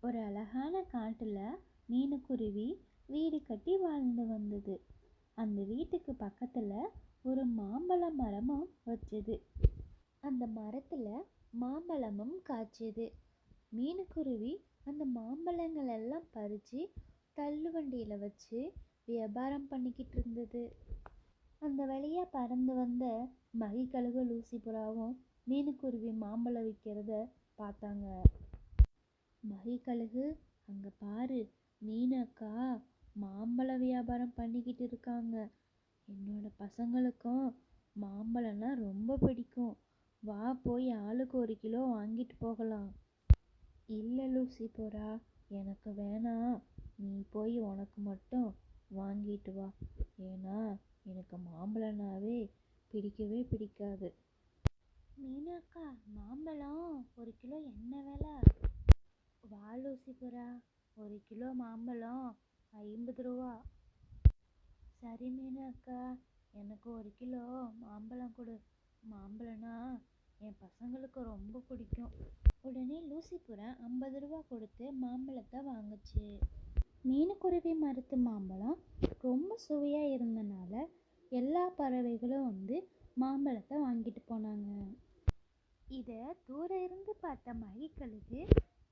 ஒரு அழகான காட்டில் மீனுக்குருவி வீடு கட்டி வாழ்ந்து வந்தது. அந்த வீட்டுக்கு பக்கத்தில் ஒரு மாம்பழ மரமும் வச்சது. அந்த மரத்தில் மாம்பழமும் காய்ச்சது. மீனுக்குருவி அந்த மாம்பழங்கள் எல்லாம் பறித்து தள்ளுவண்டியில் வச்சு வியாபாரம் பண்ணிக்கிட்டு இருந்தது. அந்த வழியாக பறந்து வந்த மகிக்கழுகு லூசி புறாவும் மீனுக்குருவி மாம்பழம் விற்கிறத பார்த்தாங்க. மகிக்கழுகு அங்கே பாரு மீனக்கா மாம்பழ வியாபாரம் பண்ணிக்கிட்டு இருக்காங்க. என்னோட பசங்களுக்கும் மாம்பழம்னா ரொம்ப பிடிக்கும். வா போய் ஆளுக்கு ஒரு கிலோ வாங்கிட்டு போகலாம். இல்லை லூசி போரா எனக்கு வேணாம் நீ போய் உனக்கு மட்டும் வாங்கிட்டு வா. ஏன்னா எனக்கு மாம்பழம்னாவே பிடிக்கவே பிடிக்காது. மீனாக்கா மாம்பழம் ஒரு கிலோ என்ன விலை? பால் லூசி புறா ஒரு கிலோ மாம்பழம் ஐம்பது ரூபா. சரி மீனாக்கா எனக்கு ஒரு கிலோ மாம்பழம் கொடு. மாம்பழம்னா என் பசங்களுக்கு ரொம்ப பிடிக்கும். உடனே லூசி ஐம்பது ரூபா கொடுத்து மாம்பழத்தை வாங்குச்சு. மீனுக்குருவி மரத்து மாம்பழம் ரொம்ப சுவையாக இருந்தனால எல்லா பறவைகளும் வந்து மாம்பழத்தை வாங்கிட்டு போனாங்க. இதை தூர இருந்து பார்த்த மகிக்கழுகு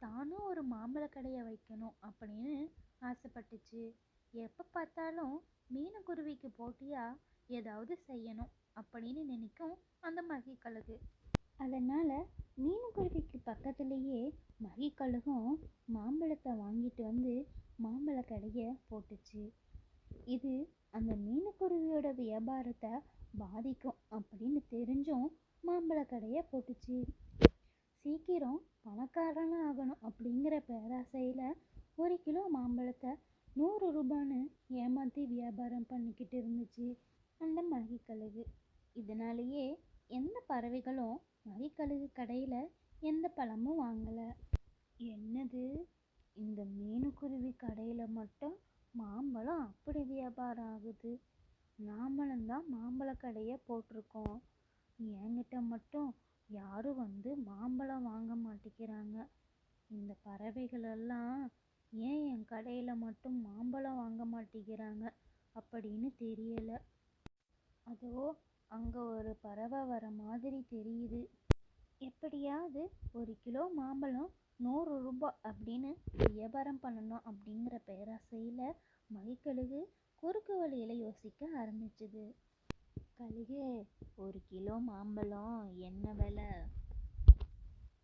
தானும் ஒரு மாம்பழ கடையை வைக்கணும் அப்படின்னு ஆசைப்பட்டுச்சு. எப்போ பார்த்தாலும் மீனக்குருவிக்கு போட்டியாக ஏதாவது செய்யணும் அப்படின்னு நினைக்கும் அந்த மகிக்கழுகு அதனால் மீனக்குருவிக்கு பக்கத்துலேயே மகிக்கழுகும் மாம்பழத்தை வாங்கிட்டு வந்து மாம்பழ கடையை போட்டுச்சு. இது அந்த மீனுக்குருவியோட வியாபாரத்தை பாதிக்கும் அப்படின்னு தெரிஞ்சும் மாம்பழ கடையை போட்டுச்சு. சீக்கிரம் பணக்காரனாக ஆகணும் அப்படிங்கிற பேராசையில் ஒரு கிலோ மாம்பழத்தை நூறு ரூபான்னு ஏமாற்றி வியாபாரம் பண்ணிக்கிட்டு இருந்துச்சு அந்த மகிக்கழுகு இதனாலேயே எந்த பறவைகளும் மகிக்கழுகு கடையில் எந்த பழமும் வாங்கலை. என்னது? இந்த மீனுக்குருவி கடையில் மட்டும் மாம்பழம் அப்படி வியாபாரம் ஆகுது? நாமளும் தான் மாம்பழ கடையை போட்டிருக்கோம். என்கிட்ட மட்டும் யாரும் வந்து மாம்பழம் வாங்க மாட்டேங்கிறாங்க இந்த பறவைகளெல்லாம் ஏன் என் கடையில் மட்டும் மாம்பழம் வாங்க மாட்டேங்கிறாங்க அப்படின்னு தெரியலை. அதோ அங்கே ஒரு பறவை வர மாதிரி தெரியுது. எப்படியாவது ஒரு கிலோ மாம்பழம் நூறு ரூபாய் அப்படின்னு வியாபாரம் பண்ணணும் அப்படிங்கிற பேராசையில் மகிக்கழுகு குறுக்கு வழியில் யோசிக்க ஆரம்பிச்சுது. கழுகு ஒரு கிலோ மாம்பழம் என்ன விலை?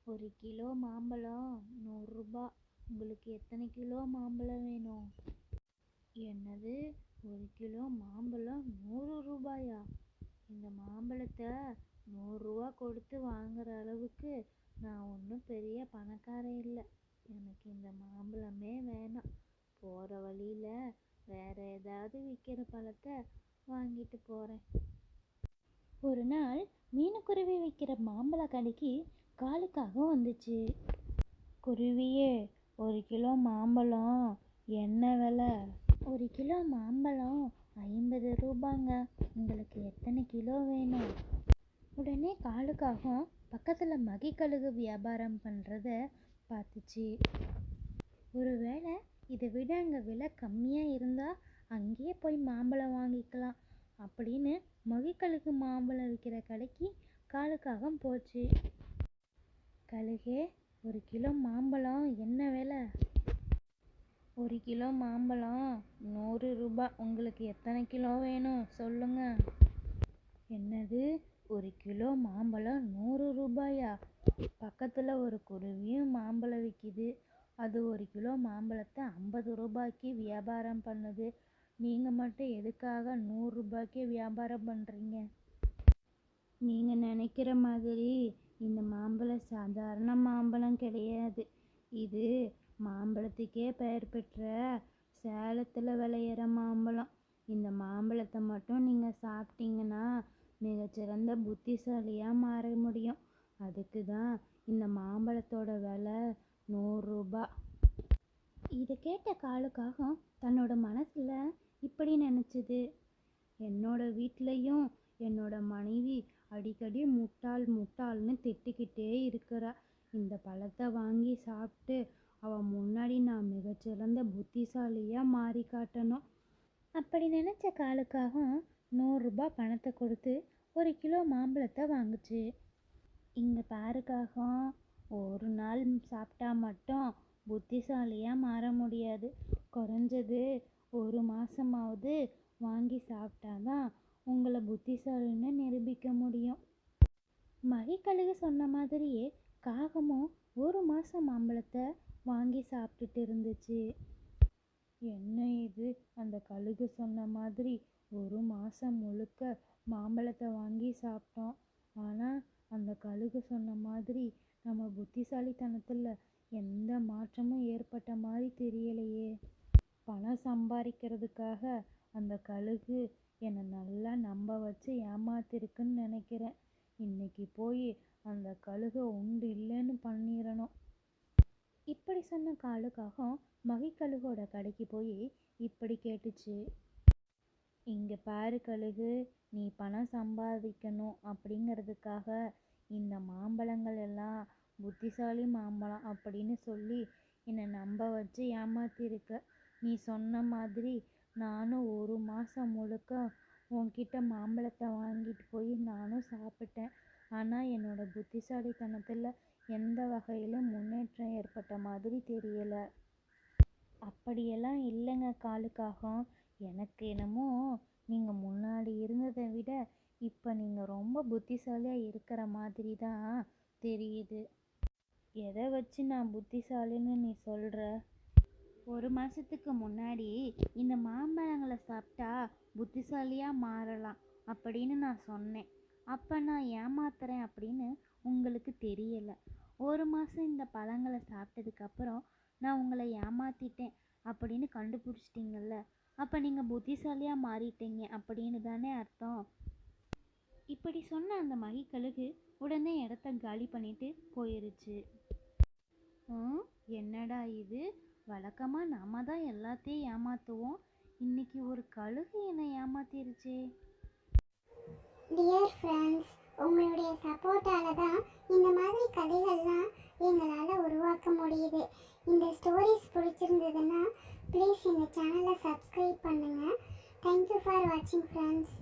ஒரு கிலோ மாம்பழம் நூறுரூபா. உங்களுக்கு எத்தனை கிலோ மாம்பழம் வேணும்? என்னது? ஒரு கிலோ மாம்பழம் நூறு ரூபாயா இந்த மாம்பழத்தை நூறுரூவா கொடுத்து வாங்குற அளவுக்கு நான் ஒன்றும் பெரிய பணக்காரன் இல்லை. எனக்கு இந்த மாம்பழமே வேணாம். போகிற வழியில் வேறு ஏதாவது விற்கிற பழத்தை வாங்கிட்டு போகிறேன் ஒரு நாள் மீனுக்குருவி விற்கிற மாம்பழ கடைக்கு காலுக்காக வந்துச்சு. குருவியே ஒரு கிலோ மாம்பழம் என்ன விலை? ஒரு கிலோ மாம்பழம் ஐம்பது ரூபாங்க. உங்களுக்கு எத்தனை கிலோ வேணும்? உடனே காலுக்காகவும் பக்கத்தில் மகிக்கழுகு வியாபாரம் பண்ணுறத பார்த்துச்சு. ஒருவேளை இதை விட அங்கே விலை கம்மியாக இருந்தால் அங்கேயே போய் மாம்பழம் வாங்கிக்கலாம். அப்படின்னு மகிக்கழுகு மாம்பழம் விற்கிற கடைக்கு காலுக்காக போச்சு. கழுகே ஒரு கிலோ மாம்பழம் என்ன விலை? ஒரு கிலோ மாம்பழம் நூறு ரூபாய் உங்களுக்கு எத்தனை கிலோ வேணும்? சொல்லுங்க. என்னது? ஒரு கிலோ மாம்பழம் நூறு ரூபாயா? பக்கத்தில் ஒரு குருவியும் மாம்பழம் விற்கிது அது ஒரு கிலோ மாம்பழத்தை ஐம்பது ரூபாய்க்கு வியாபாரம் பண்ணுது. நீங்கள் மட்டும் எதுக்காக நூறுரூபாய்க்கே வியாபாரம் பண்ணுறீங்க நீங்கள் நினைக்கிற மாதிரி இந்த மாம்பழம் சாதாரண மாம்பழம் கிடையாது. இது மாம்பழத்துக்கே பெயர் பெற்ற சேலத்தில் விளையிற மாம்பழம். இந்த மாம்பழத்தை மட்டும் நீங்கள் சாப்பிட்டீங்கன்னா மிகச்சிறந்த புத்திசாலியாக மாற முடியும். அதுக்கு தான் இந்த மாம்பழத்தோட விலை நூறுரூபா இதை கேட்ட காலுக்காகம் தன்னோட மனசில் இப்படி நினச்சிது. என்னோட வீட்லேயும் என்னோட மனைவி அடிக்கடி முட்டாள் முட்டாள்னு திட்டிக்கிட்டே இருக்கிறா. இந்த பழத்தை வாங்கி சாப்பிட்டு அவள் முன்னாடி நான் மிகச்சிறந்த புத்திசாலியாக மாறி காட்டணும். அப்படி நினச்ச காலுக்காகவும் நூறுரூபா பணத்தை கொடுத்து ஒரு கிலோ மாம்பழத்தை வாங்குச்சு. இங்கே பாருக்காகவும் ஒரு நாள் சாப்பிட்டா மட்டும் புத்திசாலியாக மாற முடியாது. குறைஞ்சது ஒரு மாதமாவது வாங்கி சாப்பிட்டாதான் உங்களை புத்திசாலின்னு நிரூபிக்க முடியும். மகிக்கழுகு சொன்ன மாதிரியே காகமும் ஒரு மாதம் மாம்பழத்தை வாங்கி சாப்பிட்டுட்டு இருந்துச்சு. என்ன இது? அந்த கழுகு சொன்ன மாதிரி ஒரு மாதம் முழுக்க மாம்பழத்தை வாங்கி சாப்பிட்டோம். ஆனால் அந்த கழுகு சொன்ன மாதிரி நம்ம புத்திசாலித்தனத்தில் எந்த மாற்றமும் ஏற்பட்ட மாதிரி தெரியலையே. பணம் சம்பாதிக்கிறதுக்காக அந்த கழுகு என்னை நல்லா நம்ப வச்சு ஏமாத்திருக்குன்னு நினைக்கிறேன். இன்னைக்கு போய் அந்த கழுகை உண்டு இல்லைன்னு பண்ணிடணும் இப்படி சொன்ன காலுக்காகவும் மகிக்கழுகோட கடைக்கு போய் இப்படி கேட்டுச்சு. இங்கே பாரு கழுகு நீ பணம் சம்பாதிக்கணும் அப்படிங்கிறதுக்காக இந்த மாம்பழங்கள் எல்லாம் புத்திசாலி மாம்பழம் அப்படின்னு சொல்லி என்னை நம்ப வச்சு ஏமாத்திருக்க. நீ சொன்ன மாதிரி நானும் ஒரு மாதம் முழுக்க உன்கிட்ட மாம்பழத்தை வாங்கிட்டு போய் நானும் சாப்பிட்டேன். ஆனால் என்னோட புத்திசாலித்தனத்தில் எந்த வகையிலும் முன்னேற்றம் ஏற்பட்ட மாதிரி தெரியலை. அப்படியெல்லாம் இல்லைங்க காலுக்காகம். எனக்கு என்னமோ நீங்கள் முன்னாடி இருந்ததை விட இப்போ நீங்கள் ரொம்ப புத்திசாலியாக இருக்கிற மாதிரி தான் தெரியுது. எதை வச்சு நான் புத்திசாலின்னு நீ சொல்கிற ஒரு மாதத்துக்கு முன்னாடி இந்த மாம்பழங்களை சாப்பிட்டா புத்திசாலியாக மாறலாம் அப்படின்னு நான் சொன்னேன். அப்போ நான் ஏமாத்துறேன் அப்படின்னு உங்களுக்கு தெரியலை. ஒரு மாதம் இந்த பழங்களை சாப்பிட்டதுக்கப்புறம் நான் உங்களை ஏமாத்திட்டேன் அப்படின்னு கண்டுபிடிச்சிட்டிங்கல்ல? அப்போ நீங்கள் புத்திசாலியாக மாறிட்டீங்க அப்படின்னு தானே அர்த்தம்? இப்படி சொன்ன அந்த மகிக்கழுகு உடனே இடத்த காலி பண்ணிட்டு போயிருச்சு. என்னடா இது? வழக்கமாக நாம தான் எல்லாத்தையும் ஏமாத்துவோம். இன்னைக்கு ஒரு கழுகு என்னை ஏமாத்திருச்சே. டியர் ஃப்ரெண்ட்ஸ் உங்களுடைய சப்போர்ட்டால தான் இந்த மாதிரி கதைகள்லாம் எங்களால் உருவாக்க முடியுது. இந்த ஸ்டோரிஸ் பிடிச்சிருந்ததுன்னா ப்ளீஸ் இந்த சேனலை சப்ஸ்கிரைப் பண்ணுங்கள் தேங்க்யூ ஃபார் வாட்சிங் ஃப்ரெண்ட்ஸ்